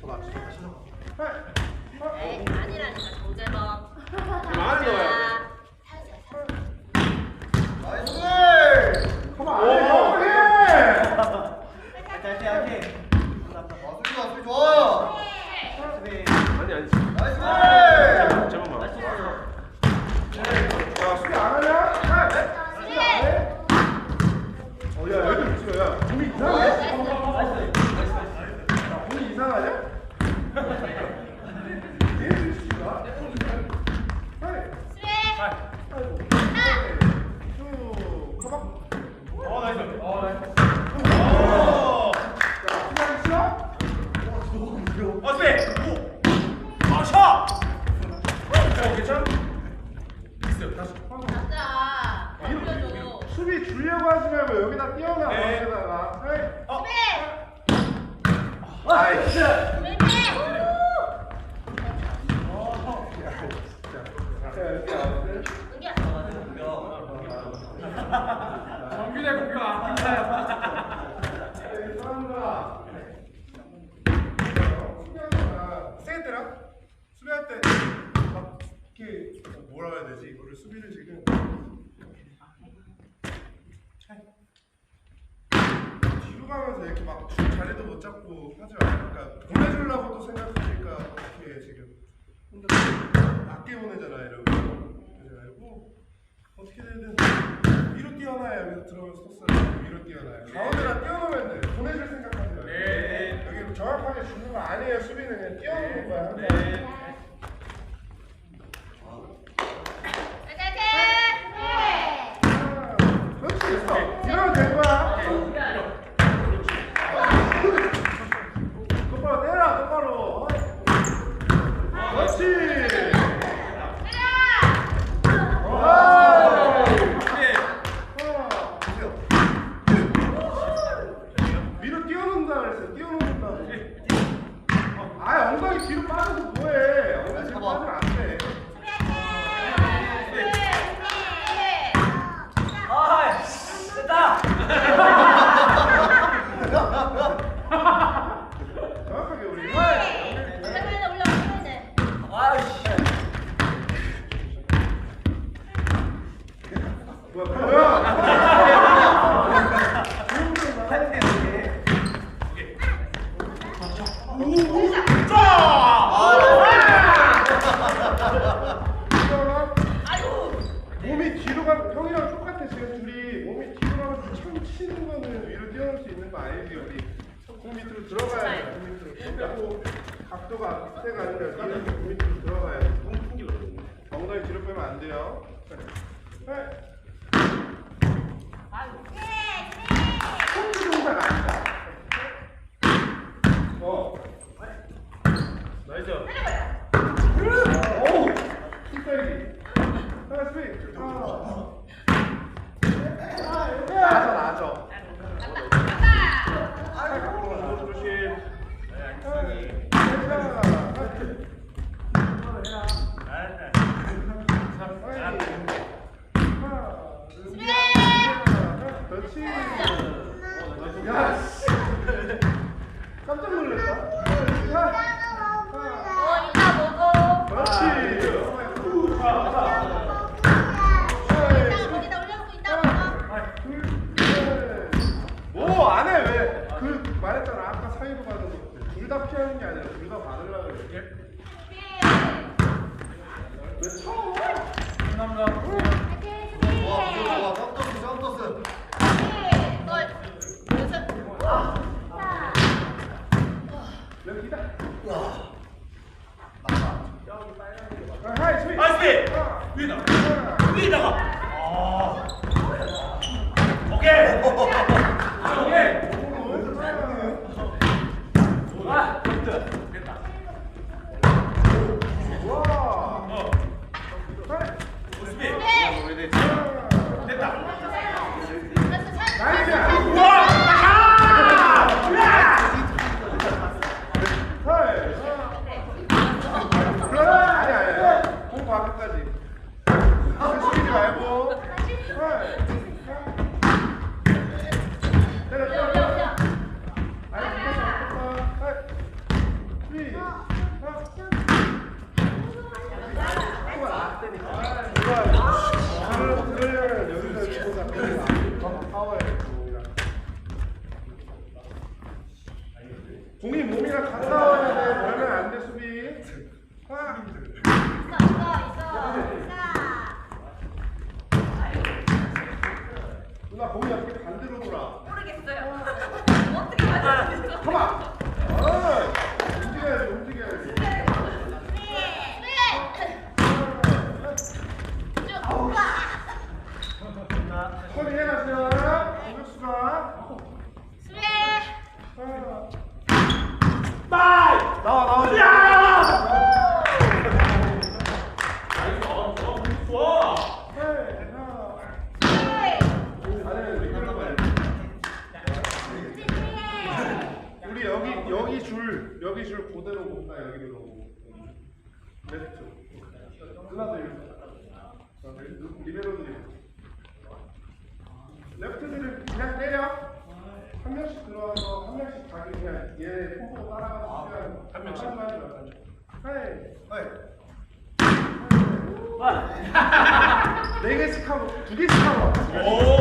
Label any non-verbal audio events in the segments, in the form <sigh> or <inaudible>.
더 낫지. 에이, 아니라니까 정재범. 많이 넣어야 돼. 나이스! 그만 안 해. 형, 해. 다시 할게. 아, 수비 좋아, 수비 좋아! 아니, 아니. 나이스! 제목만. 야, 수비 안 하냐? 수비 안 해? 어, 야, 여기 있어. 야, 공이 이상해? 야, 공이 이상하냐? 얘들 수비가? 헤이. 아이고. 쭉 가봐. 어 나이스. 어 나이스. 야, 수비하기 싫어? 어 세. 오. 아 샷. 어 괜찮아? 있어 다시. 가자. 올려줘. 수비 주려고 하지 말고 여기다 뛰어나 네. 여기다가 헤이. 어. 아이씨. 왼쪽. 자, 이렇게 나오는데. 은기야. 정규대 공격 안 끝나요. 이 사람들아. 수비하잖아. 세게 때려. 수비할 때 막 이렇게 뭐라 해야 되지? 이거를 수비를 지금 뒤로 가면서 이렇게 막 자리도 못 잡고 하지 말고 그러니까 보내주려고 또 생각하니까 어떻게 지금 혼자 낮게 보내잖아 이러고 그러지 말고 어떻게 되든 위로 뛰어나야 여기서 들어오면서 토스를 위로 뛰어나요 가운데다 뛰어놓으면 돼 보내줄 생각하지 말고 네. 여기 정확하게 주는 거 아니에요 수비는 그냥 뛰어놓는 거야. 네. 아, 그렇지 있어 이러면 된 거야 똑바로 때려 똑바로 그렇지 와. 위로 뛰어놓는다 그랬어 뛰어놓는다고 아 엉덩이 뒤로 빠져서 뭐해 엉덩이 뒤로 빠지면 안돼 아 됐다. 정확하게 우리 아씨. 뭐야 뭐야 몸이 뒤로 가 형이랑 똑같아 지금 둘이 몸이 뒤로 가면서 참 치는 거는 위로 뛰어넘을 수 있는 거 아니지 우리 공 밑으로 들어가야 돼. 공 밑으로 그리고 각도가 밑에가 아니라 위로 공 밑으로 들어가야 돼. 엉덩이 뒤로 빼면 안 돼요. 네. 손 동작 아니다. 어. 나이스. 오! 힘빼기. 하나 스윙. 아. 나죠, 나죠. 아이고, 조심. 그렇지. 야, 씨. 깜짝 놀랐다. 그렇지. 뭐 안 해 왜? 그 말했잖아 아까 사이로 받은 거둘다 피하는 게 아니라 둘 다 받으려고 그래. 왜 쳐? 감사합니다. 와, 좋아, 좋아. 깜떡스, 깜떡스. 여기다. 와. 아, 하이 스윗. 나이스. 아, 위다. 아. 위다가. 아. 오케이. 오케이. 와! 됐다. 됐다. 와! 어. 수비. 수비. This is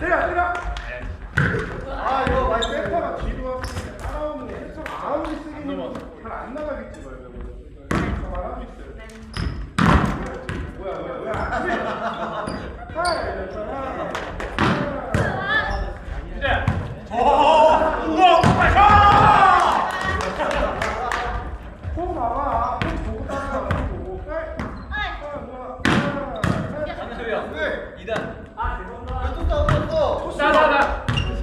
때려 때려 아 이거 많이 센터가 뒤로 하고 그냥 따라오는 게 센터가 아무리 쓰긴 잘안 나가겠지 뭐 뭐야 뭐야 뭐야 안 돼. 하이 이랬잖아. 이제 오 우와 아, 야! 공 봐봐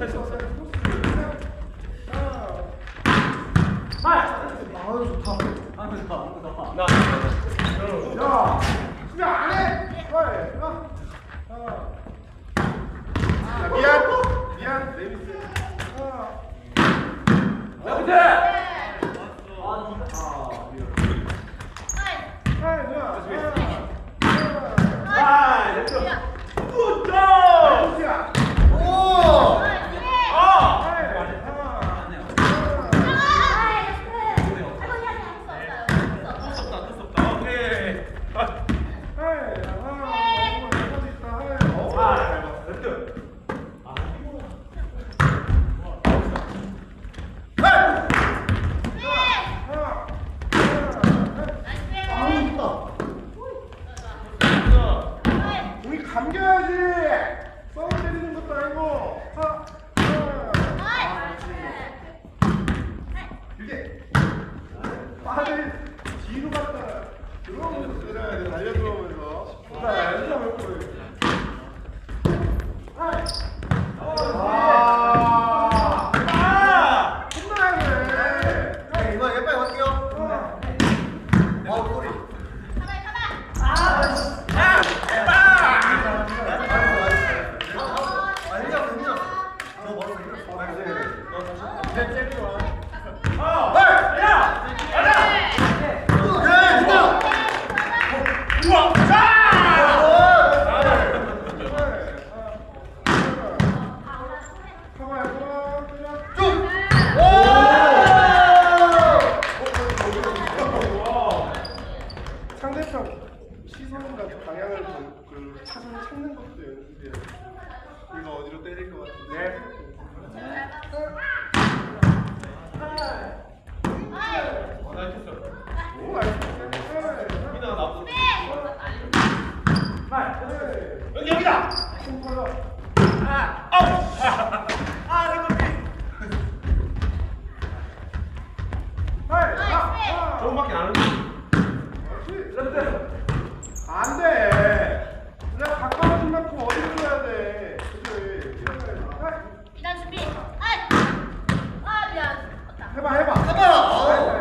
Thank you. 여기 여기다. 아, 아, 아, 내 거지. 조금밖에 안 하는데. 안 돼. 내가 가까운 줄 놓고 어디로 줘야 돼. 그치? 기다려 준비. 아, 아 미안. 해봐 해봐. 해봐. 아, 네, 네.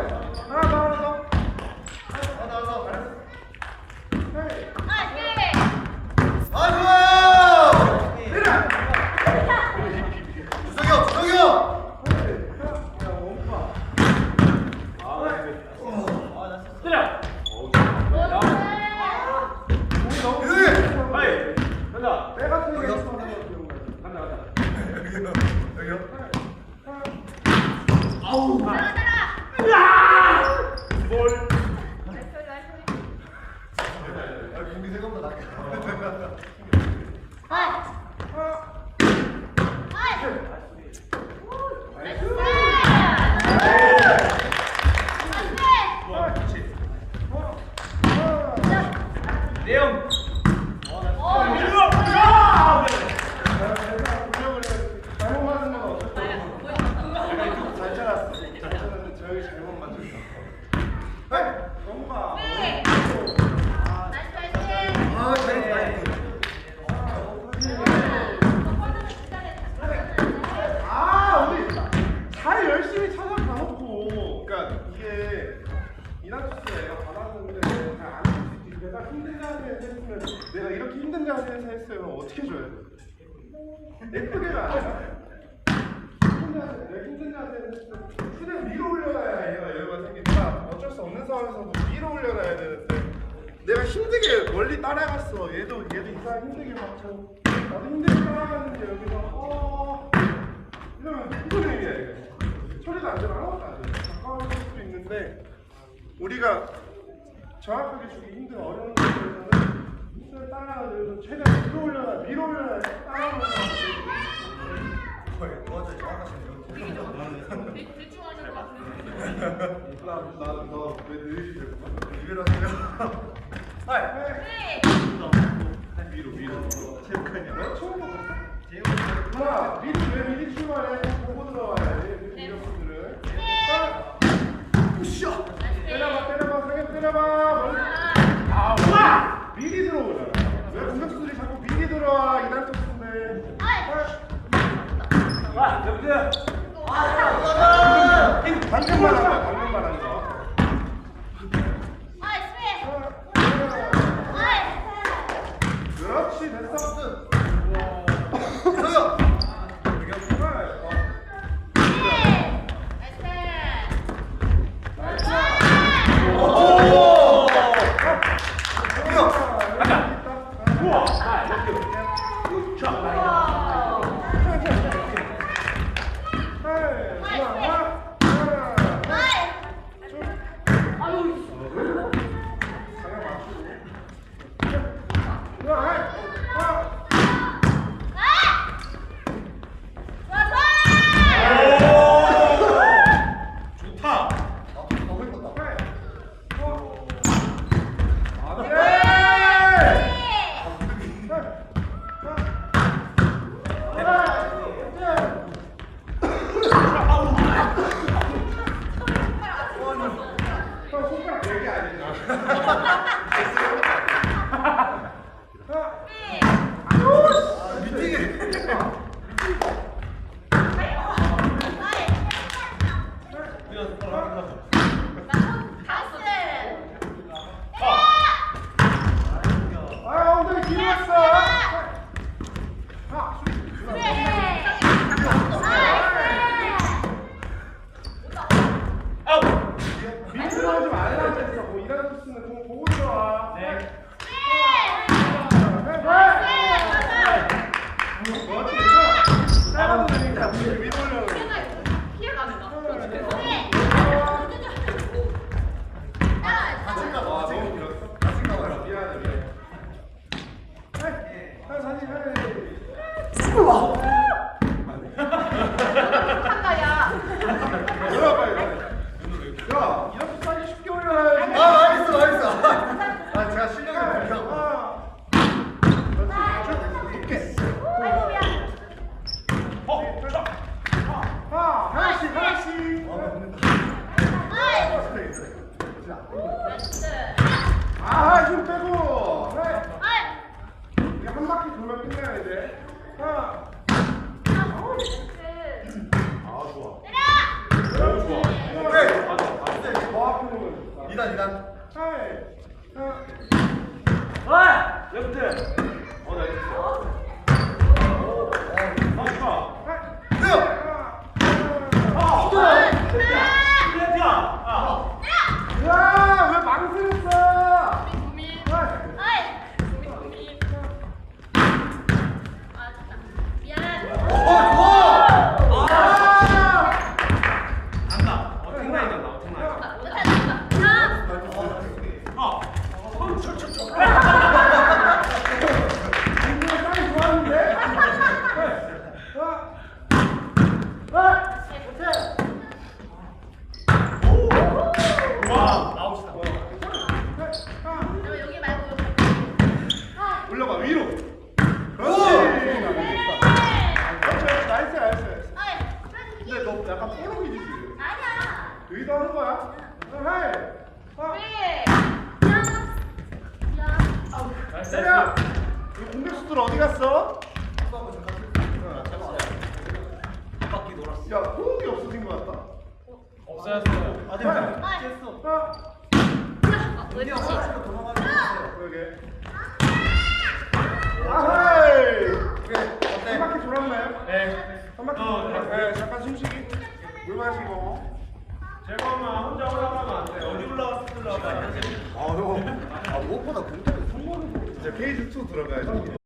이낙수가 얘가 받았는데 잘안 했지. 내가 힘든 자리에서 했으면 내가 이렇게 힘든 자리에서 했으면 어떻게 돼? 예쁘게가 힘든 자리에서 했으면 휴대 위로 올려놔야 얘가 여유가 생기니까 어쩔 수 없는 상황에서도 위로 올려놔야 되는데 내가 힘들게 멀리 따라갔어. 얘도 얘도 이상 힘들게 맞고 나도 힘들게 따라갔는데 여기서 어 이러면 무슨 의미야 이거? 처리도 안 되고 아무것도 안 돼. 가까워질 수도 있는데 우리가 정확하게 주기 힘든 어려운 것들에서는 힘을 따라가서 최대한 위로 올려놔 위로 올려놔 따라오는 거의 도와줘 정확하시네요. 대충 하는 것 같은데. <laughs> 나나너왜 느리지 리뷰로 하세요. 네. 위로 위로 체육관이야 처음 먹었어? 누나 미리 왜 미리 출발해 보고 들어와야지 네. 이력분들은 네. 으쌰. 때려봐 때려봐 상엽 때려봐. 아, 아 와! 미리 들어오잖아 왜 공격수들이 자꾸 미리 들어와 토스인데 아이. 와, 여보세요. 방금 말한 거야 방금 말한 거 Ha ha ha! 건 좋다. 2단, 2단. 하이. 하나. 아, 여보세요. 어, 나 있어. 아, 좋아. 하이. 서요. 하나. 아, 아, 스트레이트야. 아. 야, 왜 망설였어? 고민. 하이. 아이. 고민, 고민. 아, 됐다. 미안. 오, 좋아. 아! 안다. 때려! 이 공격수들 어디 갔어? 바퀴 놀았어. 야, 호흡이 없어진 것 같다. 없어졌어요. 아, 네. 아, 아. 그러게. 아하이! 한 바퀴 돌았나요? 네. 한 바퀴 어, 돌았나요? 네, 잠깐 숨쉬기. 물 마시고. 제거만 혼자 올라가면 안 돼. 어디? 올라가. 아, 형. 아, 무엇보다 굉장히 성공을 이 제 페이지 2 들어가야지.